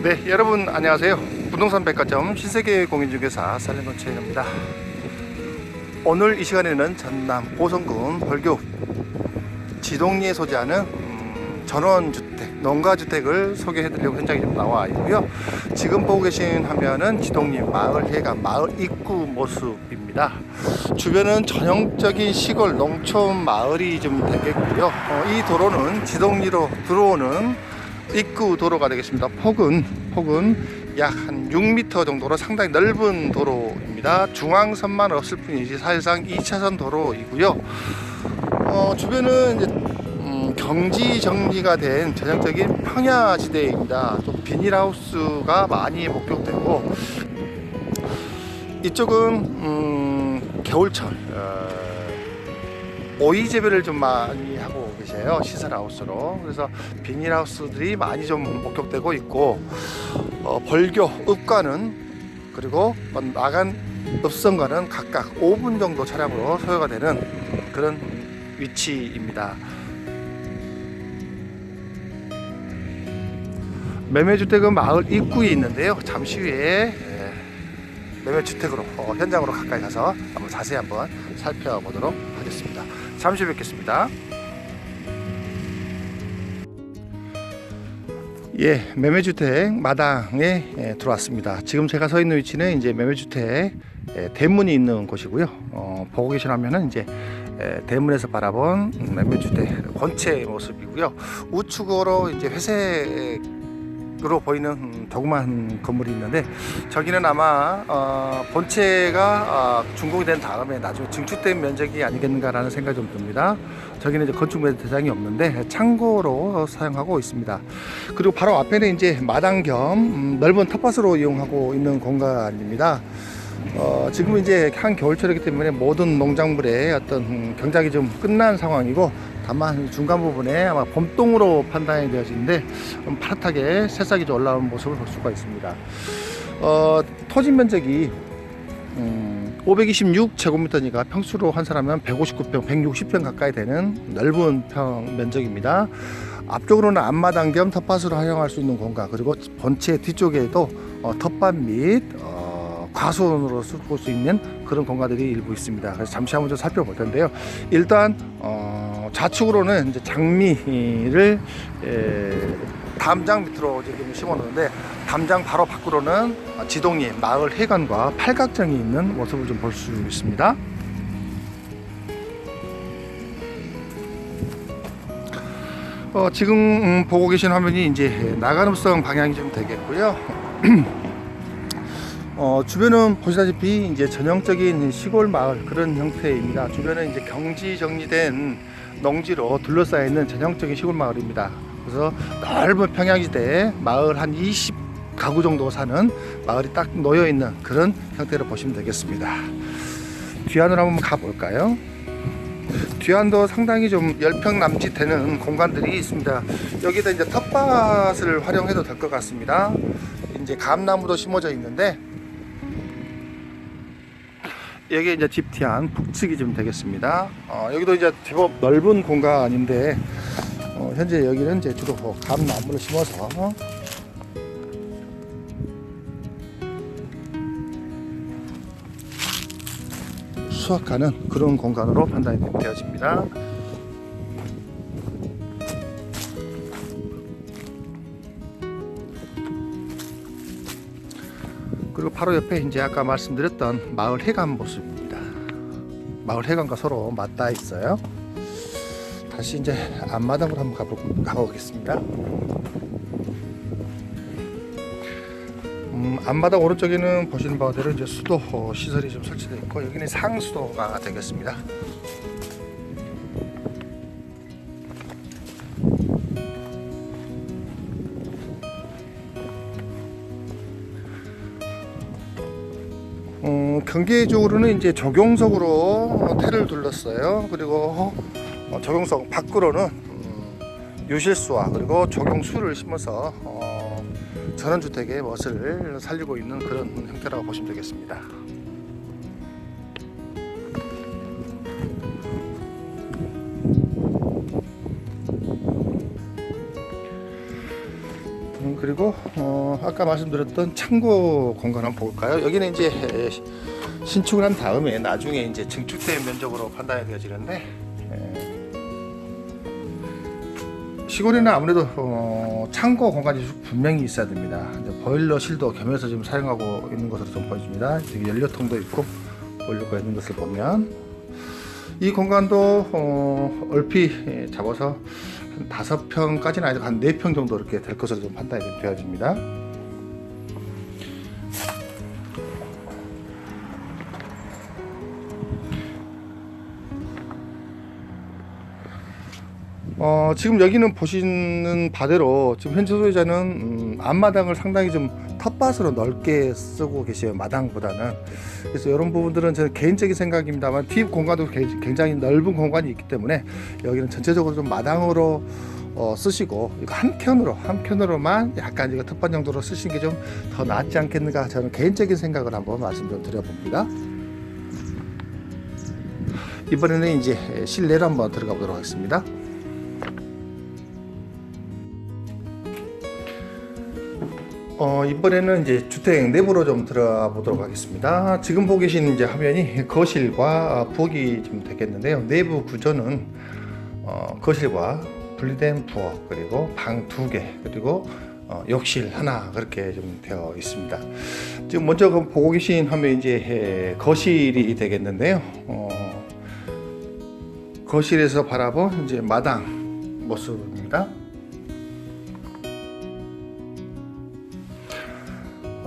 네, 여러분 안녕하세요. 부동산 백화점 신세계 공인중개사 살림노체입니다. 오늘 이 시간에는 전남 고성군 벌교 지동리에 소재하는 음, 전원주택, 농가주택을 소개해드리려고 현장에 좀 나와 있고요. 지금 보고 계신 화면은 지동리 마을 해관, 마을 입구 모습입니다. 주변은 전형적인 시골 농촌 마을이 좀 되겠고요. 어, 이 도로는 지동리로 들어오는 입구 도로가 되겠습니다. 폭은 폭은 약 한 6m 정도로 상당히 넓은 도로입니다. 중앙선만 없을 뿐이지 사실상 2차선 도로이고요. 어, 주변은 음, 경지 정리가 된 전형적인 평야지대입니다. 또 비닐하우스가 많이 목격되고 이쪽은 음, 겨울철 어, 오이 재배를 좀 많이 계세요 시설 하우스로 그래서 비닐하우스들이 많이 좀 목격되고 있고 어, 벌교 읍과는 그리고 나간 읍성과는 각각 5분 정도 차량으로 소요가 되는 그런 위치입니다. 매매주택은 마을 입구에 있는데요. 잠시 후에 예, 매매주택으로 어, 현장으로 가까이 가서 한번 자세히 한번 살펴보도록 하겠습니다. 잠시 뵙겠습니다. 예, 매매주택 마당에 예, 들어왔습니다. 지금 제가 서 있는 위치는 이제 매매주택 예, 대문이 있는 곳이고요. 어, 보고 계신 화면은 이제 예, 대문에서 바라본 매매주택 본체 모습이고요. 우측으로 이제 회색 으로 보이는 음, 조그만 건물이 있는데 저기는 아마 어, 본체가 어, 준공이 된 다음에 나중에 증축된 면적이 아니겠는가라는 생각이 좀 듭니다. 저기는 이제 건축 매도 대상이 없는데 창고로 사용하고 있습니다. 그리고 바로 앞에는 이제 마당 겸 음, 넓은 텃밭으로 이용하고 있는 공간입니다. 어, 지금은 이제 한 겨울철이기 때문에 모든 농작물의 어떤 음, 경작이 좀 끝난 상황이고 다만 중간 부분에 아마 봄동으로 판단이 되어지는데 좀 파랗게 새싹이 좀 올라온 모습을 볼 수가 있습니다. 어, 토지 면적이 음, 526제곱미터니까 평수로 환산하면 159평, 160평 가까이 되는 넓은 평 면적입니다. 앞쪽으로는 앞마당 겸 텃밭으로 활용할 수 있는 공간 그리고 본체 뒤쪽에도 어, 텃밭 및 어, 과수원으로 쓸 수 있는 그런 공간들이 일부 있습니다. 그래서 잠시 한번 좀 살펴볼 텐데요. 일단 어, 좌측으로는 이제 장미를 에, 담장 밑으로 지금 심어놓는데 담장 바로 밖으로는 지동리 마을 해관과 팔각정이 있는 모습을 좀 볼 수 있습니다. 어, 지금 음, 보고 계신 화면이 이제 나가름성 방향이 좀 되겠고요. 어, 주변은 보시다시피 이제 전형적인 시골 마을 그런 형태입니다. 주변은 이제 경지 정리된 농지로 둘러싸여 있는 전형적인 시골 마을입니다. 그래서 넓은 평양지대에 마을 한 20 가구 정도 사는 마을이 딱 놓여 있는 그런 형태로 보시면 되겠습니다. 뒤안으로 한번 가볼까요? 뒤안도 상당히 좀 10평 남짓 되는 공간들이 있습니다. 여기다 이제 텃밭을 활용해도 될 것 같습니다. 이제 감나무도 심어져 있는데 여기 이제 집 뒤안 북측이 좀 되겠습니다. 어, 여기도 이제 제법 넓은 공간인데 어, 현재 여기는 이제 주로 뭐 감나무를 심어서 수확하는 그런 공간으로 판단이 되어집니다. 바로 옆에 이제 아까 말씀드렸던 마을 해관 모습입니다. 마을 해관과 서로 맞닿아 있어요. 다시 이제 앞마당으로 한번 가보, 가보겠습니다. 음, 앞마당 오른쪽에는 보시는 바대로 이제 수도 어, 시설이 좀 설치되어 있고 여기는 상수도가 되겠습니다. 어, 경계적으로는 이제 적용석으로 테를 둘렀어요. 그리고 어, 적용석 밖으로는 음, 유실수와 그리고 적용수를 심어서 어, 전원주택의 멋을 살리고 있는 그런 형태라고 보시면 되겠습니다. 그리고 어, 아까 말씀드렸던 창고 공간 한번 볼까요? 여기는 이제 에, 신축을 한 다음에 나중에 이제 증축된 면적으로 판단이 되어지는데 에, 시골에는 아무래도 어, 창고 공간이 분명히 있어야 됩니다. 이제 보일러실도 겸해서 지금 사용하고 있는 것으로 좀 보여집니다. 연료통도 있고 보일러가 있는 것을 보면 이 공간도 어, 얼핏 예, 잡아서 한 다섯 평까지는 아니고 한 네 평 정도 이렇게 될 것으로 좀 판단이 되어집니다. 어, 지금 여기는 보시는 바대로 지금 현재 소유자는 음, 앞마당을 상당히 좀 텃밭으로 넓게 쓰고 계세요 마당보다는 그래서 이런 부분들은 저는 개인적인 생각입니다만 뒤 공간도 개- 굉장히 넓은 공간이 있기 때문에 여기는 전체적으로 좀 마당으로 어, 쓰시고 이거 한 켠으로 한 켠으로만 약간 이거 텃밭 정도로 쓰시는 게 좀 더 낫지 않겠는가 저는 개인적인 생각을 한번 말씀 좀 드려봅니다. 이번에는 이제 실내로 한번 들어가 보도록 하겠습니다. 어, 이번에는 이제 주택 내부로 좀 들어가 보도록 하겠습니다. 지금 보고 계신 이제 화면이 거실과 부엌이 좀 되겠는데요. 내부 구조는 어, 거실과 분리된 부엌 그리고 방 두 개 그리고 어, 욕실 하나 그렇게 좀 되어 있습니다. 지금 먼저 그 보고 계신 화면 이제 에, 거실이 되겠는데요. 어, 거실에서 바라본 이제 마당 모습입니다.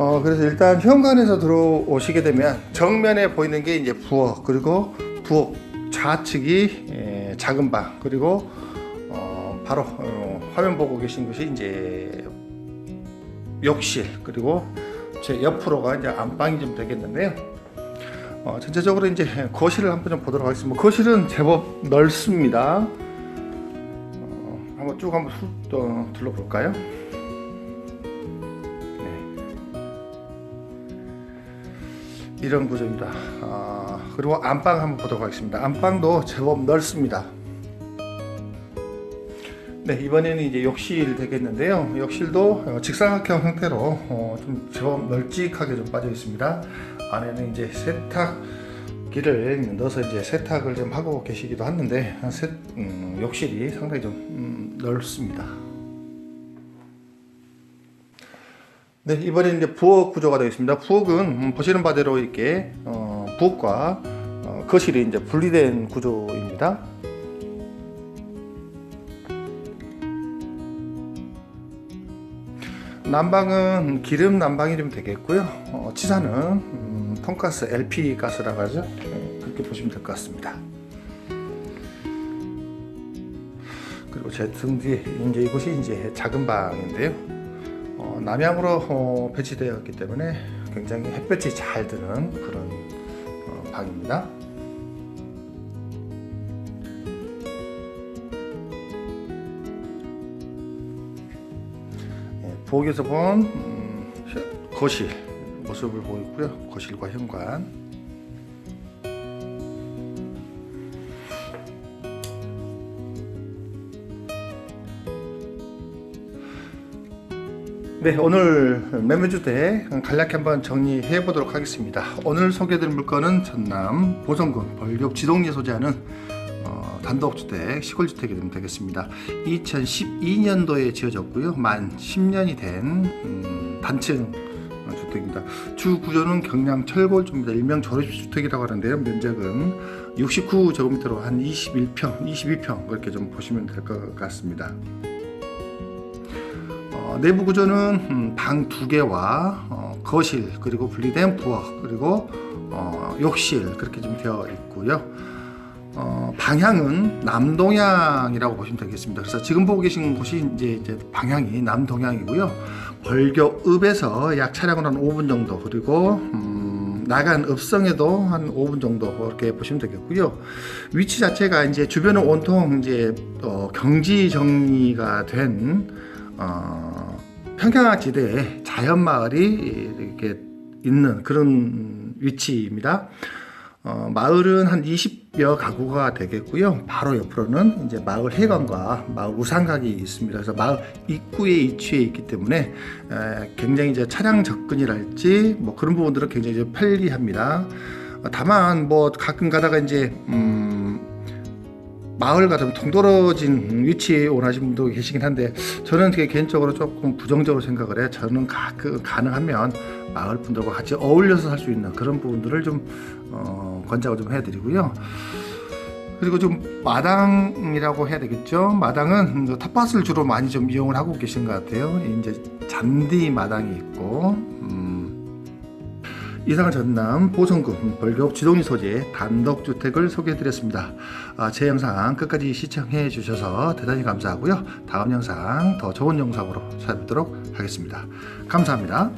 어 그래서 일단 현관에서 들어오시게 되면 정면에 보이는 게 이제 부엌 그리고 부엌 좌측이 에, 작은 방 그리고 어, 바로 어, 화면 보고 계신 것이 이제 욕실 그리고 제 옆으로가 이제 안방이 좀 되겠는데요. 어, 전체적으로 이제 거실을 한번 좀 보도록 하겠습니다. 거실은 제법 넓습니다. 어, 한번 쭉 한번 후, 어, 둘러볼까요? 이런 구조입니다. 아, 그리고 안방 한번 보도록 하겠습니다. 안방도 제법 넓습니다. 네, 이번에는 이제 욕실 되겠는데요. 욕실도 어, 직사각형 형태로 어, 좀 제법 널찍하게 좀 빠져 있습니다. 안에는 이제 세탁기를 넣어서 이제 세탁을 좀 하고 계시기도 하는데 세, 음, 욕실이 상당히 좀 음, 넓습니다. 네, 이번에는 이제 부엌 구조가 되어 있습니다. 부엌은 음, 보시는 바대로 이렇게 어, 부엌과 어, 거실이 이제 분리된 구조입니다. 난방은 기름 난방이 좀 되겠고요. 어, 치사는 음, 통가스 LP 가스라고 하죠. 네, 그렇게 보시면 될 것 같습니다. 그리고 제 등 뒤에 이제 이곳이 이제 작은 방인데요. 어, 남향으로 어, 배치되었기 때문에 굉장히 햇볕이 잘 드는 그런 어, 방입니다. 예, 부엌에서 본 음, 혀- 거실 모습을 보고 있고요. 거실과 현관. 네, 오늘 매매주택 간략히 한번 정리해 보도록 하겠습니다. 오늘 소개해드릴 물건은 전남 보성군 벌교 지동리에 소재하는 어, 단독주택, 시골주택이 좀 되겠습니다. 2012년도에 지어졌고요. 만 10년이 된 음, 단층 어, 주택입니다. 주 구조는 경량 철골주입니다. 일명 조립주택이라고 하는데요. 면적은 69제곱미터로 한 21평, 22평 그렇게 좀 보시면 될 것 같습니다. 어, 내부 구조는 방 두 개와 어, 거실 그리고 분리된 부엌 그리고 어, 욕실 그렇게 좀 되어 있고요. 어, 방향은 남동향이라고 보시면 되겠습니다. 그래서 지금 보고 계신 곳이 이제, 이제 방향이 남동향이고요. 벌교읍에서 약 차량으로 한 5분 정도 그리고 음, 나간 읍성에도 한 5분 정도 그렇게 보시면 되겠고요. 위치 자체가 이제 주변은 온통 이제 어, 경지 정리가 된 어, 평양지대에 자연 마을이 이렇게 있는 그런 위치입니다. 어, 마을은 한 20여 가구가 되겠고요. 바로 옆으로는 이제 마을 해관과 마을 우상각이 있습니다. 그래서 마을 입구에 위치해 있기 때문에 에, 굉장히 이제 차량 접근이랄지 뭐 그런 부분들은 굉장히 좀 편리합니다. 어, 다만 뭐 가끔 가다가 이제 음, 마을 같은 동떨어진 위치에 원하시는 분도 계시긴 한데 저는 되게 개인적으로 조금 부정적으로 생각을 해요. 저는 가끔 가능하면 마을 분들과 같이 어울려서 살 수 있는 그런 부분들을 좀 어, 권장을 좀 해드리고요. 그리고 좀 마당이라고 해야 되겠죠. 마당은 그 텃밭을 주로 많이 좀 이용을 하고 계신 것 같아요. 이제 잔디 마당이 있고 음, 이상은 전남 보성군 벌교읍 지동리 소재 단독주택을 소개해드렸습니다. 아, 제 영상 끝까지 시청해 주셔서 대단히 감사하고요. 다음 영상 더 좋은 영상으로 찾아뵙도록 하겠습니다. 감사합니다.